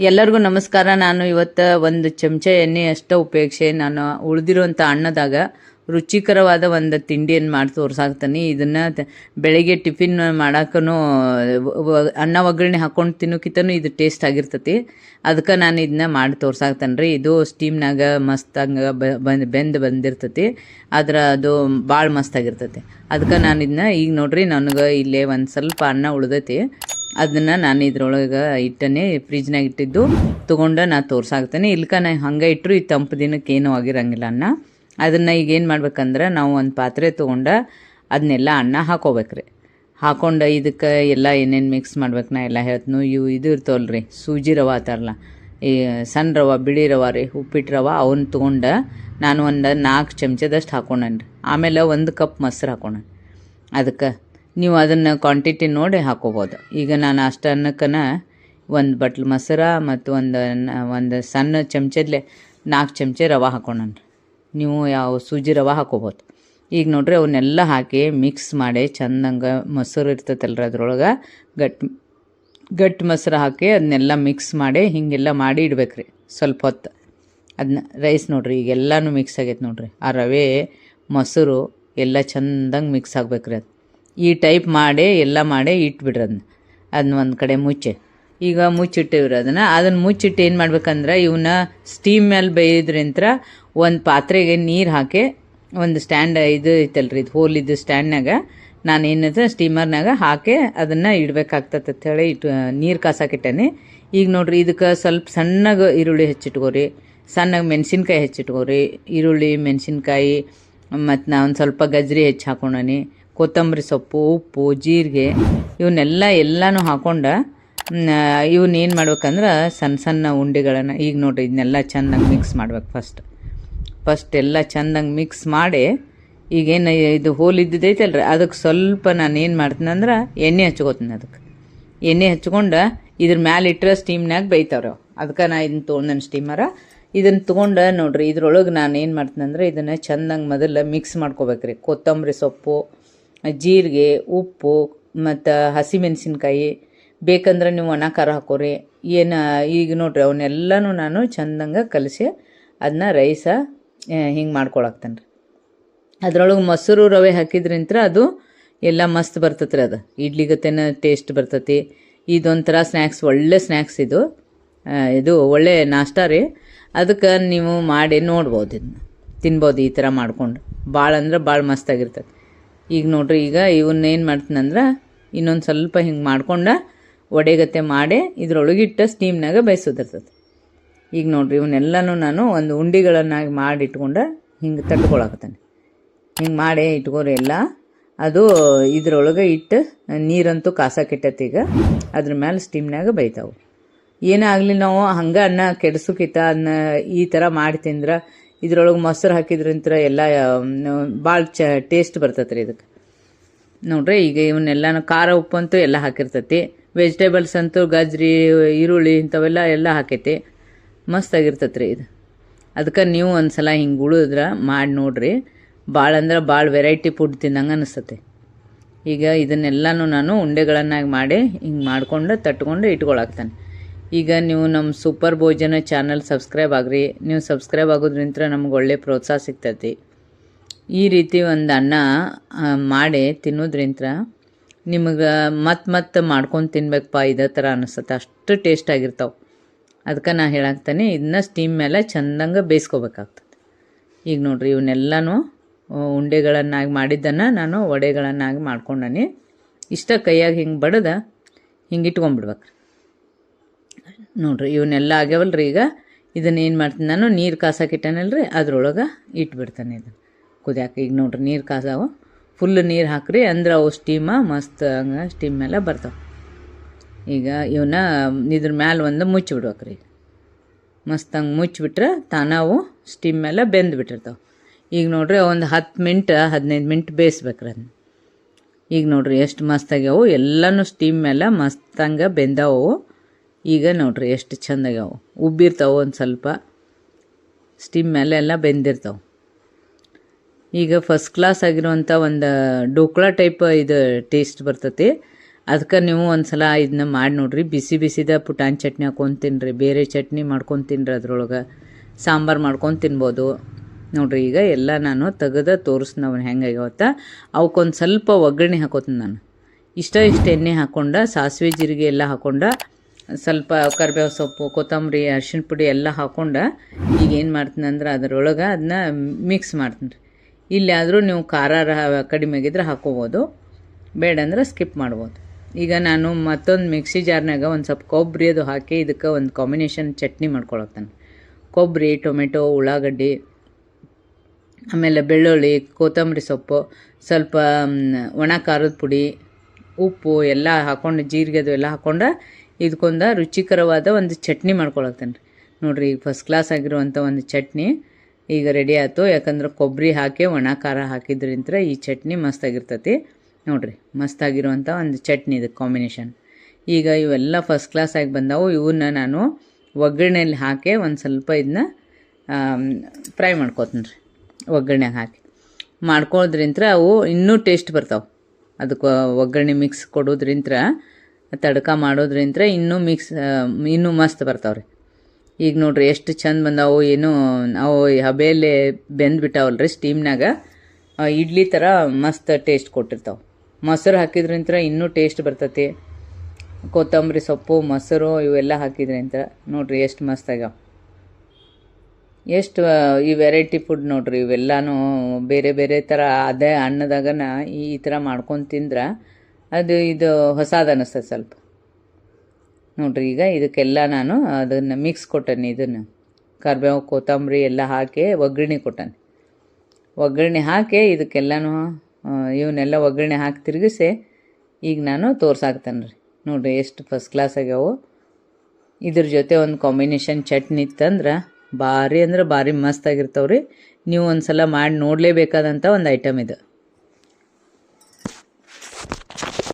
ಎಲ್ಲರಿಗೂ ನಮಸ್ಕಾರ. ನಾನು ಇವತ್ತು ಒಂದು ಚಮಚ ಎಣ್ಣೆ ಅಷ್ಟೇ ಉಪಯೋಗಿಸಿ ನಾನು ಉಳಿದಿರುವಂಥ ಅನ್ನದಾಗ ರುಚಿಕರವಾದ ಒಂದು ತಿಂಡಿಯನ್ನು ಮಾಡಿ ತೋರ್ಸಾಕ್ತೀನಿ. ಇದನ್ನು ಬೆಳಿಗ್ಗೆ ಟಿಫಿನ್ ಮಾಡಕ್ಕೂ ಅನ್ನ ಒಗ್ಗರಣೆ ಹಾಕೊಂಡು ತಿನ್ನೋಕ್ಕಿಂತನೂ ಇದು ಟೇಸ್ಟ್ ಆಗಿರ್ತತಿ. ಅದಕ್ಕೆ ನಾನು ಇದನ್ನ ಮಾಡಿ ತೋರ್ಸಾಕ್ತೇನೆ ರೀ. ಇದು ಸ್ಟೀಮ್ನಾಗ ಮಸ್ತಂಗ ಬಂದು, ಬೆಂದು ಬಂದಿರ್ತತಿ. ಆದ್ರೆ ಅದು ಭಾಳ ಮಸ್ತಾಗಿರ್ತೈತಿ ಅದಕ್ಕೆ ನಾನು ಇದನ್ನ ಈಗ ನೋಡ್ರಿ, ನನಗೆ ಇಲ್ಲೇ ಒಂದು ಸ್ವಲ್ಪ ಅನ್ನ ಉಳ್ದೈತಿ. ಅದನ್ನು ನಾನು ಇದ್ರೊಳಗೆ ಇಟ್ಟನೆ ಫ್ರಿಜ್ನಾಗ ಇಟ್ಟಿದ್ದು. ತೊಗೊಂಡು ನಾ ತೋರ್ಸಾಕ್ತೇನೆ. ಇಲ್ಕ ನಾ ಹಂಗೆ ಇಟ್ಟರು ಈ ತಂಪು ದಿನಕ್ಕೆ ಏನೂ ಆಗಿರಂಗಿಲ್ಲ ಅನ್ನ. ಅದನ್ನು ಈಗ ಏನು ಮಾಡ್ಬೇಕಂದ್ರೆ ನಾವು ಒಂದು ಪಾತ್ರೆ ತೊಗೊಂಡು ಅದನ್ನೆಲ್ಲ ಅನ್ನ ಹಾಕೋಬೇಕ್ರಿ. ಹಾಕೊಂಡು ಇದಕ್ಕೆ ಎಲ್ಲ ಏನೇನು ಮಿಕ್ಸ್ ಮಾಡ್ಬೇಕು ನಾ ಎಲ್ಲ ಹೇಳ್ತನು. ಇವು ಇದು ಇರ್ತಾವಲ್ಲ ರೀ ಸೂಜಿ ರವೆ ಆತಾರಲ್ಲ ಈ ಸಣ್ಣ ರವೆ, ಬಿಳಿ ರವೆ ರೀ ಉಪ್ಪಿಟ್ಟು ರವೆ ಅವನ್ನ ತೊಗೊಂಡು ನಾನು ಒಂದು ನಾಲ್ಕು ಚಮಚದಷ್ಟು ಹಾಕೊಂಡನ್ರಿ. ಆಮೇಲೆ ಒಂದು ಕಪ್ ಮೊಸರು ಹಾಕೊಂಡೆ ಅದಕ್ಕೆ ನೀವು ಅದನ್ನು ಕ್ವಾಂಟಿಟಿ ನೋಡಿ ಹಾಕೋಬೋದು. ಈಗ ನಾನು ಅಷ್ಟು ಅನ್ನಕ್ಕನ ಒಂದು ಬಟ್ಲು ಮೊಸರ ಮತ್ತು ಒಂದು ಒಂದು ಸಣ್ಣ ಚಮಚದಲ್ಲೇ ನಾಲ್ಕು ಚಮಚ ರವೆ ಹಾಕೊಂಡನ್ರಿ ನೀವು ಯಾವ ಸೂಜಿ ರವೆ ಹಾಕೋಬೋದು. ಈಗ ನೋಡ್ರಿ ಅವನ್ನೆಲ್ಲ ಹಾಕಿ ಮಿಕ್ಸ್ ಮಾಡಿ ಚಂದಂಗೆ ಮೊಸರು ಇರ್ತೈತಲ್ರಿ ಅದ್ರೊಳಗೆ. ಗಟ್ ಗಟ್ಟಿ ಮೊಸರು ಹಾಕಿ ಅದನ್ನೆಲ್ಲ ಮಿಕ್ಸ್ ಮಾಡಿ ಹೀಗೆಲ್ಲ ಮಾಡಿ ಇಡ್ಬೇಕ್ರಿ ಸ್ವಲ್ಪ ಹೊತ್ತು. ಅದನ್ನ ರೈಸ್ ನೋಡ್ರಿ ಈಗ ಎಲ್ಲನೂ ಮಿಕ್ಸ್ ಆಗೈತೆ ನೋಡ್ರಿ. ಆ ರವೆ, ಮೊಸರು ಎಲ್ಲ ಚಂದಂಗೆ ಮಿಕ್ಸ್ ಆಗ್ಬೇಕ್ರಿ ಅದು. ಈ ಟೈಪ್ ಮಾಡಿ, ಎಲ್ಲ ಮಾಡಿ ಇಟ್ಬಿಡ್ರಿ ಅದನ್ನ ಅದನ್ನ ಒಂದು ಕಡೆ ಮುಚ್ಚೆ. ಈಗ ಮುಚ್ಚಿಟ್ಟಿವ್ರಿ ಅದನ್ನು. ಅದನ್ನು ಮುಚ್ಚಿಟ್ಟು ಏನು ಮಾಡ್ಬೇಕಂದ್ರೆ ಇವನ್ನ ಸ್ಟೀಮ್ ಮೇಲೆ ಬೇಯಿದ್ರಿಂತ್ರ ಒಂದು ಪಾತ್ರೆಗೆ ನೀರು ಹಾಕಿ, ಒಂದು ಸ್ಟ್ಯಾಂಡ್ ಇದು ಐತಲ್ರಿ, ಇದು ಹೋಲ್ ಇದು ಸ್ಟ್ಯಾಂಡ್ನಾಗ ನಾನು ಏನಿದೆ ಸ್ಟೀಮರ್ನಾಗ ಹಾಕಿ ಅದನ್ನು ಇಡ್ಬೇಕಾಗ್ತದೆ ಅಂತ ಹೇಳಿ ಇಟ್ಟು, ನೀರು ಕಾಸಾಕಿಟ್ಟೇನೆ. ಈಗ ನೋಡ್ರಿ ಇದಕ್ಕೆ ಸ್ವಲ್ಪ ಸಣ್ಣಗೆ ಈರುಳ್ಳಿ ಹೆಚ್ಚಿಟ್ಕೋರಿ, ಸಣ್ಣಗೆ ಮೆಣಸಿನ್ಕಾಯಿ ಹೆಚ್ಚಿಟ್ಕೋರಿ, ಈರುಳ್ಳಿ, ಮೆಣಸಿನ್ಕಾಯಿ ಮತ್ತು ನಾ ಒಂದು ಸ್ವಲ್ಪ ಗಜ್ರಿ ಹೆಚ್ಚಿ ಹಾಕೊಂಡನಿ. ಕೊತ್ತಂಬರಿ ಸೊಪ್ಪು, ಉಪ್ಪು, ಜೀರಿಗೆ ಇವನ್ನೆಲ್ಲ ಎಲ್ಲನೂ ಹಾಕೊಂಡ ಇವನ್ನ ಏನು ಮಾಡ್ಬೇಕಂದ್ರೆ ಸಣ್ಣ ಸಣ್ಣ ಉಂಡೆಗಳನ್ನು ಈಗ ನೋಡ್ರಿ ಇದನ್ನೆಲ್ಲ ಚೆನ್ನಾಗಿ ಮಿಕ್ಸ್ ಮಾಡ್ಬೇಕು ಫಸ್ಟ್ ಫಸ್ಟ್ ಎಲ್ಲ ಚಂದಂಗೆ ಮಿಕ್ಸ್ ಮಾಡಿ, ಈಗೇನು ಇದು ಹೋಲ್ ಅಲ್ರಿ ಅದಕ್ಕೆ ಸ್ವಲ್ಪ ನಾನು ಏನು ಮಾಡ್ತೀನಿ ಅಂದ್ರೆ ಎಣ್ಣೆ ಹಚ್ಕೋತೀನಿ ಅದಕ್ಕೆ ಎಣ್ಣೆ ಹಚ್ಕೊಂಡು ಇದ್ರ ಮ್ಯಾಲೆ ಇಟ್ಟರೆ ಸ್ಟೀಮ್ನಾಗ ಬೇಯ್ತಾವ್ರಿ ಅದಕ್ಕೆ ನಾ ಇದನ್ನ ತೊಗೊಂಡನ್ ಸ್ಟೀಮರ ಇದನ್ನು ತೊಗೊಂಡು ನೋಡ್ರಿ ಇದ್ರೊಳಗೆ ನಾನು ಏನು ಮಾಡ್ತೀನಂದ್ರೆ ಇದನ್ನು ಚೆಂದಂಗೆ ಮೊದಲು ಮಿಕ್ಸ್ ಮಾಡ್ಕೋಬೇಕ್ರಿ. ಕೊತ್ತಂಬರಿ ಸೊಪ್ಪು ಜೀರಿಗೆ, ಉಪ್ಪು ಮತ್ತು ಹಸಿಮೆಣಸಿನ್ಕಾಯಿ ಬೇಕಂದ್ರೆ ನೀವು ಒಣ ಖಾರ ಹಾಕೋರಿ. ಏನು ಈಗ ನೋಡ್ರಿ ಅವನ್ನೆಲ್ಲನೂ ನಾನು ಚಂದಂಗೆ ಕಲಸಿ ಅದನ್ನ ರೈಸ ಹಿಂಗೆ ಮಾಡ್ಕೊಳಕ್ತೇನೆ ರೀ ಅದ್ರೊಳಗೆ ಮೊಸರು ರವೆ ಹಾಕಿದ್ರಿಂತ ಅದು ಎಲ್ಲ ಮಸ್ತ್ ಬರ್ತತ್ರಿ ಅದು. ಇಡ್ಲಿಗತೆನ ಟೇಸ್ಟ್ ಬರ್ತತಿ. ಇದೊಂಥರ ಸ್ನ್ಯಾಕ್ಸ್ ಒಳ್ಳೆ ಸ್ನ್ಯಾಕ್ಸ್ ಇದು. ಇದು ಒಳ್ಳೆ ನಾಷ್ಟ ರೀ. ಅದಕ್ಕೆ ನೀವು ಮಾಡಿ ನೋಡ್ಬೋದು ಇದನ್ನ. ತಿನ್ಬೋದು ಈ ಥರ ಮಾಡ್ಕೊಂಡು. ಭಾಳ ಅಂದ್ರೆ ಭಾಳ ಮಸ್ತಾಗಿರ್ತೈತೆ ಈಗ ನೋಡ್ರಿ, ಈಗ ಇವನ್ನ ಏನು ಮಾಡ್ತೀನಿ ಅಂದ್ರೆ ಇನ್ನೊಂದು ಸ್ವಲ್ಪ ಹಿಂಗೆ ಮಾಡ್ಕೊಂಡ ಒಡೆಗತ್ತೆ ಮಾಡಿ ಇದ್ರೊಳಗಿಟ್ಟ ಸ್ಟೀಮ್ನಾಗ ಬಯಸೋದಿರ್ತದೆ ಈಗ ನೋಡ್ರಿ, ಇವನ್ನೆಲ್ಲನೂ ನಾನು ಒಂದು ಉಂಡಿಗಳನ್ನಾಗಿ ಮಾಡಿ ಇಟ್ಕೊಂಡು ಹಿಂಗೆ ತಟ್ಕೊಳಕತ್ತೇನೆ. ಹಿಂಗೆ ಮಾಡಿ ಇಟ್ಕೋರಿ ಎಲ್ಲ. ಅದು ಇದ್ರೊಳಗೆ ಇಟ್ಟು ನೀರಂತೂ ಕಾಸಕ್ಕಿಟ್ಟೈತಿ ಈಗ. ಅದ್ರ ಮೇಲೆ ಸ್ಟೀಮ್ನಾಗ ಬೈತಾವು ಏನೇ ಆಗಲಿ ನಾವು ಹಂಗೆ ಅನ್ನ ಕೆಡ್ಸೋಕ್ಕಿಂತ ಅದನ್ನ ಈ ಥರ ಮಾಡಿ ತಿಂದ್ರೆ ಇದ್ರೊಳಗೆ ಮೊಸರು ಹಾಕಿದ್ರಿಂತ್ರ ಎಲ್ಲ ಭಾಳ ಚ ಟೇಸ್ಟ್ ಬರ್ತೈತೆ ರೀ ಇದಕ್ಕೆ ನೋಡ್ರಿ, ಈಗ ಇವನ್ನೆಲ್ಲ ಖಾರ ಉಪ್ಪು ಅಂತೂ ಎಲ್ಲ ಹಾಕಿರ್ತೈತಿ. ವೆಜಿಟೇಬಲ್ಸ್ ಅಂತೂ ಗಜ್ರಿ, ಈರುಳ್ಳಿ ಇಂಥವೆಲ್ಲ ಎಲ್ಲ ಹಾಕೈತಿ. ಮಸ್ತಾಗಿರ್ತೈತೆ ರೀ ಇದು. ಅದಕ್ಕೆ ನೀವು ಒಂದು ಸಲ ಹಿಂಗೆ ಉಳಿದ್ರೆ ಮಾಡಿ ನೋಡ್ರಿ. ಭಾಳ ಅಂದ್ರೆ ಭಾಳ ವೆರೈಟಿ ಫುಡ್ ತಿನ್ನಂಗೆ ಅನಿಸ್ತತೆ. ಈಗ ಇದನ್ನೆಲ್ಲನೂ ನಾನು ಉಂಡೆಗಳನ್ನಾಗಿ ಮಾಡಿ ಹಿಂಗೆ ಮಾಡಿಕೊಂಡು ತಟ್ಕೊಂಡು ಇಟ್ಕೊಳಕ್ತಾನೆ. ಈಗ ನೀವು ನಮ್ಮ ಸೂಪರ್ ಭೋಜನ ಚಾನಲ್ ಸಬ್ಸ್ಕ್ರೈಬ್ ಆಗ್ರಿ. ನೀವು ಸಬ್ಸ್ಕ್ರೈಬ್ ಆಗೋದ್ರಿಂತ ನಮ್ಗೆ ಒಳ್ಳೆ ಪ್ರೋತ್ಸಾಹ ಸಿಗ್ತೈತಿ. ಈ ರೀತಿ ಒಂದು ಅನ್ನ ಮಾಡಿ ತಿನ್ನೋದ್ರಿಂತ ನಿಮಗೆ ಮತ್ತೆ ಮತ್ತೆ ಮಾಡ್ಕೊಂಡು ತಿನ್ಬೇಕಪ್ಪ ಇದೇ ಥರ ಅನಿಸುತ್ತೆ. ಅಷ್ಟು ಟೇಸ್ಟ್ ಆಗಿರ್ತಾವೆ. ಅದಕ್ಕೆ ನಾ ಹೇಳಾಕ್ತಾನೆ ಇದನ್ನ ಸ್ಟೀಮ್ ಮೇಲೆ ಚಂದಂಗೆ ಬೇಯಿಸ್ಕೋಬೇಕಾಗ್ತದೆ. ಈಗ ನೋಡ್ರಿ, ಇವನ್ನೆಲ್ಲನೂ ಉಂಡೆಗಳನ್ನಾಗಿ ಮಾಡಿದ್ದನ್ನು ನಾನು ವಡೆಗಳನ್ನಾಗಿ ಮಾಡ್ಕೊಂಡನಿ. ಇಷ್ಟ ಕೈಯಾಗಿ ಹಿಂಗೆ ಬಡದ, ಹಿಂಗೆ ಇಟ್ಕೊಂಡ್ಬಿಡ್ಬೇಕು ನೋಡ್ರಿ, ಇವನ್ನೆಲ್ಲ ಆಗ್ಯಾವಲ್ರಿ ಈಗ. ಇದನ್ನ ಏನು ಮಾಡ್ತೀನಿ ನಾನು, ನೀರು ಕಾಸಕ್ಕಿಟ್ಟನಲ್ರಿ ಅದ್ರೊಳಗೆ ಇಟ್ಬಿಡ್ತಾನೆ ಇದನ್ನು. ಕುದಿಯಾಕ ಈಗ ನೋಡ್ರಿ, ನೀರು ಕಾಸಾವು ಫುಲ್ ನೀರು ಹಾಕ್ರಿ, ಅಂದ್ರೆ ಅವು ಸ್ಟೀಮ ಮಸ್ತ್ ಹಂಗೆ ಸ್ಟೀಮ್ ಮೇಲೆ ಬರ್ತಾವೆ. ಈಗ ಇವನ್ನ ಇದ್ರ ಮ್ಯಾಲೆ ಒಂದು ಮುಚ್ಚಿಬಿಡ್ಬೇಕ್ರಿ ಈಗ. ಮಸ್ತ್ ಹಂಗೆ ಮುಚ್ಚಿಬಿಟ್ರೆ ತಾನಾವು ಸ್ಟೀಮ್ ಮೇಲೆ ಬೆಂದು ಬಿಟ್ಟಿರ್ತಾವೆ ಈಗ ನೋಡ್ರಿ, ಒಂದು ಹತ್ತು ಮಿನಿಟ್ ಹದಿನೈದು ಮಿನಿಟ್ ಬೇಯಿಸ್ಬೇಕ್ರಿ ಅದನ್ನ ಈಗ ನೋಡ್ರಿ, ಎಷ್ಟು ಮಸ್ತ್ ಆಗ್ಯಾವು. ಎಲ್ಲನೂ ಸ್ಟೀಮ್ ಮೇಲೆ ಮಸ್ತಂಗೆ ಬೆಂದವು ಈಗ ನೋಡ್ರಿ ಎಷ್ಟು ಚಂದ ಆಗ್ಯಾವು ಉಬ್ಬಿರ್ತಾವೆ ಒಂದು ಸ್ವಲ್ಪ. ಸ್ಟೀಮ್ ಮೇಲೆ ಎಲ್ಲ ಬೆಂದಿರ್ತಾವೆ. ಈಗ ಫಸ್ಟ್ ಕ್ಲಾಸ್ ಆಗಿರುವಂಥ ಒಂದು ಡೋಕ್ಳ ಟೈಪ್ ಇದು ಟೇಸ್ಟ್ ಬರ್ತೈತಿ. ಅದಕ್ಕೆ ನೀವು ಒಂದು ಸಲ ಇದನ್ನ ಮಾಡಿ ನೋಡ್ರಿ. ಬಿಸಿ ಬಿಸಿದ ಪುಟಾಣಿ ಚಟ್ನಿ ಹಾಕೊಂಡು ತಿನ್ನಿರಿ ಬೇರೆ ಚಟ್ನಿ ಮಾಡ್ಕೊಂಡು ತಿನ್ನಿರಿ ಅದ್ರೊಳಗೆ. ಸಾಂಬಾರು ಮಾಡ್ಕೊಂಡು ತಿನ್ಬೋದು. ನೋಡ್ರಿ ಈಗ ಎಲ್ಲ ನಾನು ತೆಗೆದ ತೋರಿಸ್ತೀನಿ ಅವನು ಹೆಂಗಾಗ್ಯಾವತ್ತ ಅವಕ್ಕೊಂದು ಸ್ವಲ್ಪ ಒಗ್ಗರಣೆ ಹಾಕೋತೀನಿ ನಾನು. ಇಷ್ಟ ಇಷ್ಟು ಎಣ್ಣೆ ಹಾಕ್ಕೊಂಡ ಸಾಸಿವೆ, ಜೀರಿಗೆ ಎಲ್ಲ ಹಾಕ್ಕೊಂಡ ಸ್ವಲ್ಪ ಕರಿಬೇವು ಸೊಪ್ಪು, ಕೊತ್ತಂಬರಿ, ಅರ್ಶಿಣ ಪುಡಿ ಎಲ್ಲ ಹಾಕೊಂಡು ಈಗ ಏನು ಮಾಡ್ತೀನಿ ಅಂದ್ರೆ ಅದರೊಳಗೆ ಅದನ್ನ ಮಿಕ್ಸ್ ಮಾಡ್ತೀನಿ ರೀ. ಇಲ್ಲಾದರೂ ನೀವು ಖಾರ ಕಡಿಮೆ ಆಗಿದ್ರೆ ಹಾಕೋಬೋದು. ಬೇಡ ಅಂದ್ರೆ ಸ್ಕಿಪ್ ಮಾಡ್ಬೋದು. ಈಗ ನಾನು ಮತ್ತೊಂದು ಮಿಕ್ಸಿ ಜಾರ್ನಾಗ ಒಂದು ಸ್ವಲ್ಪ ಕೊಬ್ಬರಿ ಅದು ಹಾಕಿ ಇದಕ್ಕೆ ಒಂದು ಕಾಂಬಿನೇಷನ್ ಚಟ್ನಿ ಮಾಡ್ಕೊಳತ್ತಾನೆ ಕೊಬ್ಬರಿ, ಟೊಮೆಟೊ, ಉಳ್ಳಾಗಡ್ಡಿ, ಆಮೇಲೆ ಬೆಳ್ಳುಳ್ಳಿ, ಕೊತ್ತಂಬರಿ ಸೊಪ್ಪು, ಸ್ವಲ್ಪ ಒಣ ಖಾರದ ಪುಡಿ, ಉಪ್ಪು ಎಲ್ಲ ಹಾಕ್ಕೊಂಡು ಜೀರಿಗೆ ಅದು ಎಲ್ಲ ಹಾಕ್ಕೊಂಡು ಇದಕ್ಕೊಂದು ರುಚಿಕರವಾದ ಒಂದು ಚಟ್ನಿ ಮಾಡ್ಕೊಳತ್ತೇನೆ ನೋಡಿರಿ, ಈಗ ಫಸ್ಟ್ ಕ್ಲಾಸ್ ಆಗಿರುವಂಥ ಒಂದು ಚಟ್ನಿ ಈಗ ರೆಡಿ ಆಯ್ತು. ಯಾಕಂದ್ರೆ ಕೊಬ್ಬರಿ ಹಾಕಿ, ಒಣ ಖಾರ ಹಾಕಿದ್ರಿಂತ ಈ ಚಟ್ನಿ ಮಸ್ತಾಗಿರ್ತೈತಿ ನೋಡಿರಿ ಮಸ್ತಾಗಿರುವಂಥ ಒಂದು ಚಟ್ನಿ ಇದು ಕಾಂಬಿನೇಷನ್ ಈಗ ಇವೆಲ್ಲ ಫಸ್ಟ್ ಕ್ಲಾಸ್ ಆಗಿ ಬಂದವು. ಇವನ್ನ ನಾನು ಒಗ್ಗರಣೆಯಲ್ಲಿ ಹಾಕಿ ಒಂದು ಸ್ವಲ್ಪ ಇದನ್ನ ಫ್ರೈ ಮಾಡ್ಕೊತೀನಿ ರೀ ಒಗ್ಗರಣೆಗೆ ಹಾಕಿ. ಮಾಡ್ಕೊಳ್ಳೋದ್ರಿಂತ ಅವು ಇನ್ನೂ ಟೇಸ್ಟ್ ಬರ್ತಾವೆ. ಅದಕ್ಕೆ ಒಗ್ಗರಣೆ ಮಿಕ್ಸ್ ಕೊಡೋದ್ರಿಂತ ತಡ್ಕ ಮಾಡೋದ್ರಿಂತ ಇನ್ನೂ ಮಿಕ್ಸ್ ಇನ್ನೂ ಮಸ್ತ್ ಬರ್ತಾವ್ರಿ. ಈಗ ನೋಡ್ರಿ ಎಷ್ಟು ಚಂದ ಬಂದಾವು, ಏನು, ಅವು ಹಬೆಯಲ್ಲಿ ಬೆಂದ್ಬಿಟ್ಟಾವಲ್ಲ ರೀ ಸ್ಟೀಮ್ನಾಗ ಇಡ್ಲಿ ಥರ ಮಸ್ತ್ ಟೇಸ್ಟ್ ಕೊಟ್ಟಿರ್ತಾವೆ. ಮೊಸರು ಹಾಕಿದ್ರಿಂತ ಇನ್ನೂ ಟೇಸ್ಟ್ ಬರ್ತತಿ. ಕೊತ್ತಂಬರಿ ಸೊಪ್ಪು, ಮೊಸರು ಇವೆಲ್ಲ ಹಾಕಿದ್ರಿಂತ ನೋಡ್ರಿ ಎಷ್ಟು ಮಸ್ತ್ ಆಗ್ಯಾವ. ಎಷ್ಟು ಈ ವೆರೈಟಿ ಫುಡ್ ನೋಡ್ರಿ ಇವೆಲ್ಲಾನು ಬೇರೆ ಬೇರೆ ಥರ ಅದೇ ಅನ್ನದಾಗನ ಈ ಥರ ಮಾಡ್ಕೊಂಡು ತಿಂದ್ರೆ ಅದು ಇದು ಹೊಸದು ಅನ್ನಿಸ್ತದೆ ಸ್ವಲ್ಪ. ನೋಡ್ರಿ ಈಗ ಇದಕ್ಕೆಲ್ಲ ನಾನು ಅದನ್ನು ಮಿಕ್ಸ್ ಕೊಟ್ಟೆನಿ ಇದನ್ನು. ಕರ್ಬೇವು ಕೊತ್ತಂಬರಿ ಎಲ್ಲ ಹಾಕಿ ಒಗ್ಗರಣೆ ಕೊಟ್ಟನಿ ಒಗ್ಗರಣೆ ಹಾಕಿ ಇದಕ್ಕೆಲ್ಲನೂ ಇವನ್ನೆಲ್ಲ ಒಗ್ಗರಣೆ ಹಾಕಿ ತಿರುಗಿಸಿ ಈಗ ನಾನು ತೋರ್ಸಾಕ್ತೇನೆ ರೀ. ನೋಡ್ರಿ ಎಷ್ಟು ಫಸ್ಟ್ ಕ್ಲಾಸ್ ಆಗ್ಯಾವು. ಇದ್ರ ಜೊತೆ ಒಂದು ಕಾಂಬಿನೇಷನ್ ಚಟ್ನಿ ಇತ್ತಂದ್ರೆ ಭಾರಿ ಅಂದ್ರೆ ಭಾರಿ ಮಸ್ತ್ ಆಗಿರ್ತಾವ್ರಿ. ನೀವು ಒಂದು ಸಲ ಮಾಡಿ ನೋಡಲೇಬೇಕಾದಂಥ ಒಂದು ಐಟಮ್ ಇದು.